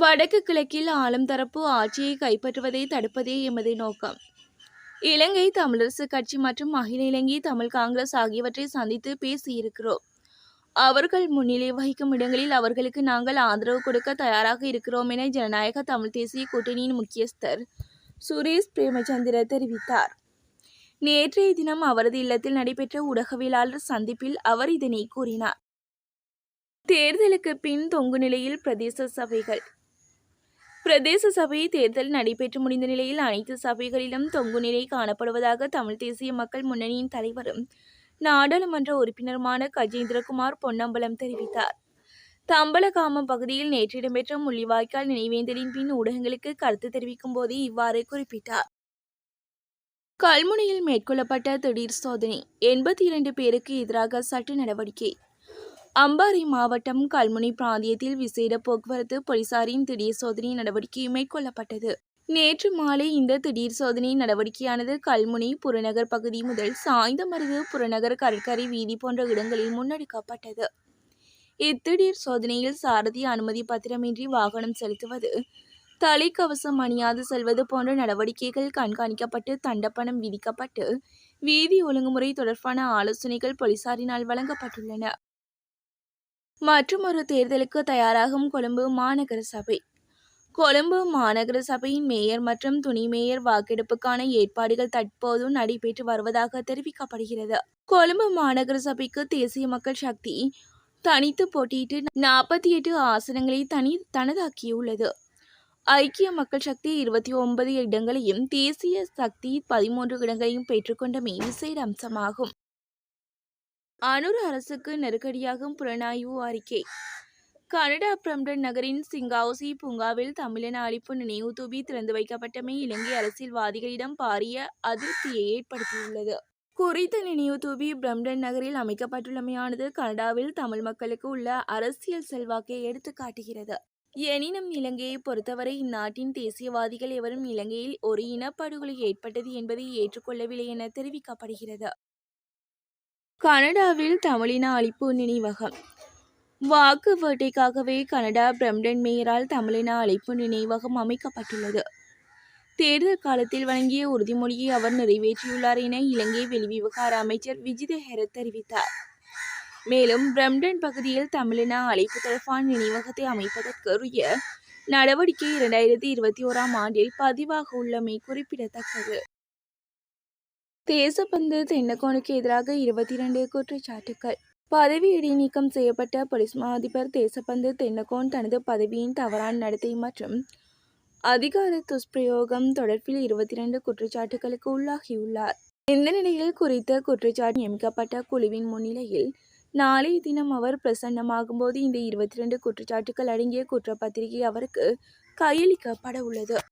வடக்கு கிழக்கில் ஆளும் தரப்பு ஆட்சியை கைப்பற்றுவதை தடுப்பதே எமது நோக்கம். இலங்கை தமிழரசு கட்சி மற்றும் அகில இலங்கை தமிழ் காங்கிரஸ் ஆகியவற்றை சந்தித்து பேசியிருக்கிறோம். அவர்கள் முன்னிலை வகிக்கும் இடங்களில் அவர்களுக்கு நாங்கள் ஆதரவு கொடுக்க தயாராக இருக்கிறோம் என ஜனநாயக தமிழ் தேசிய கூட்டணியின் முக்கியஸ்தர் சுரேஷ் பிரேமச்சந்திர தெரிவித்தார். நேற்றைய தினம் அவரது இல்லத்தில் நடைபெற்ற ஊடகவியலாளர் சந்திப்பில் அவர் இதனை கூறினார். தேர்தலுக்கு பின் தொங்கு நிலையில் பிரதேச சபைகள் பிரதேச சபை தேர்தல் நடைபெற்று முடிந்த நிலையில் அனைத்து சபைகளிலும் தொங்கு நிலை காணப்படுவதாக தமிழ் தேசிய மக்கள் முன்னணியின் தலைவரும் நாடாளுமன்ற உறுப்பினருமான கஜேந்திரகுமார் பொன்னம்பலம் தெரிவித்தார். தம்பலகாமம் பகுதியில் நேற்று இடம்பெற்ற முள்ளிவாய்க்கால் நினைவேந்தலின் பின் ஊடகங்களுக்கு கருத்து தெரிவிக்கும் போது இவ்வாறு குறிப்பிட்டார். கல்முனையில் மேற்கொள்ளப்பட்ட திடீர் சோதனை எண்பத்தி இரண்டு பேருக்கு எதிராக சட்ட நடவடிக்கை அம்பாறை மாவட்டம் கல்முனை பிராந்தியத்தில் விசேட போக்குவரத்து போலீசாரின் திடீர் சோதனை நடவடிக்கை மேற்கொள்ளப்பட்டது. நேற்று மாலை இந்த திடீர் சோதனை நடவடிக்கையானது கல்முனை புறநகர் பகுதி முதல் சாய்ந்தமருது புறநகர் கடற்கரை வீதி போன்ற இடங்களில் முன்னெடுக்கப்பட்டது. இத்திடீர் சோதனையில் சாரதி அனுமதி பத்திரமின்றி வாகனம் செலுத்துவது தலைக்கவசம் அணியாது செல்வது போன்ற நடவடிக்கைகள் கண்காணிக்கப்பட்டு தண்டப்பணம் விதிக்கப்பட்டு வீதி ஒழுங்குமுறை தொடர்பான ஆலோசனைகள் போலீசாரினால் வழங்கப்பட்டுள்ளன. மற்றுமொரு தேர்தலுக்கு தயாராகும் கொழும்பு மாநகர சபை. கொழும்பு மாநகர சபையின் மேயர் மற்றும் துணை மேயர் வாக்கெடுப்புக்கான ஏற்பாடுகள் தற்போது நடைபெற்று வருவதாக தெரிவிக்கப்படுகிறது. கொழும்பு மாநகர சபைக்கு தேசிய மக்கள் சக்தி தனித்து போட்டியிட்டு நாற்பத்தி எட்டு ஆசனங்களை தனி தனதாக்கியுள்ளது. ஐக்கிய மக்கள் சக்தி இருபத்தி ஒன்பது இடங்களையும் தேசிய சக்தி பதிமூன்று இடங்களையும் பெற்றுக்கொண்டமை விசேட அம்சமாகும். அனுர் அரசுக்கு நெருக்கடியாகும் புலனாய்வு அறிக்கை. கனடா பிரம்டன் நகரின் சிங்காவுசி பூங்காவில் தமிழின அழிப்பு நினைவு தூபி திறந்து வைக்கப்பட்டமை இலங்கை அரசியல்வாதிகளிடம் பாரிய அதிருப்தியை ஏற்படுத்தியுள்ளது. குறித்த நினைவு தூபி பிரம்டன் நகரில் அமைக்கப்பட்டுள்ளமையானது கனடாவில் தமிழ் மக்களுக்கு உள்ள அரசியல் செல்வாக்கை எடுத்து காட்டுகிறது. எனினும் இலங்கையை பொறுத்தவரை இந்நாட்டின் தேசியவாதிகள் எவரும் இலங்கையில் ஒரு இனப்படுகொலை ஏற்பட்டது என்பதை ஏற்றுக்கொள்ளவில்லை என தெரிவிக்கப்படுகிறது. கனடாவில் தமிழின அழிப்பு நினைவகம். வாக்கு வேட்டைக்காகவே கனடா பிரம்டன் மேயரால் தமிழின அழைப்பு நினைவகம் அமைக்கப்பட்டுள்ளது. தேர்தல் காலத்தில் வழங்கிய உறுதிமொழியை அவர் நிறைவேற்றியுள்ளார் என இலங்கை வெளிவிவகார அமைச்சர் விஜித ஹெரத் தெரிவித்தார். மேலும் பிரம்டன் பகுதியில் தமிழின அழைப்பு தொடர்பான நினைவகத்தை அமைப்பதற்குரிய நடவடிக்கை இரண்டாயிரத்தி இருபத்தி ஓராம் ஆண்டில் பதிவாக உள்ளமை குறிப்பிடத்தக்கது. தேசப்பந்து தென்னகோனுக்கு எதிராக இருபத்தி இரண்டு குற்றச்சாட்டுக்கள். பதவி இடைநீக்கம் செய்யப்பட்ட போலீஸ் அதிபர் தேசப்பந்து தென்னகோன் தனது பதவியின் தவறான நடத்தை மற்றும் அதிகார துஷ்பிரயோகம் தொடர்பில் இருபத்தி இரண்டு குற்றச்சாட்டுகளுக்கு உள்ளாகியுள்ளார். இந்த நிலையில் குறித்த குற்றச்சாட்டு நியமிக்கப்பட்ட குழுவின் முன்னிலையில் நாளைய தினம் அவர் பிரசன்னமாகும் போது இந்த இருபத்தி இரண்டு குற்றச்சாட்டுகள் அடங்கிய குற்றப்பத்திரிகை அவருக்கு கையளிக்கப்பட உள்ளது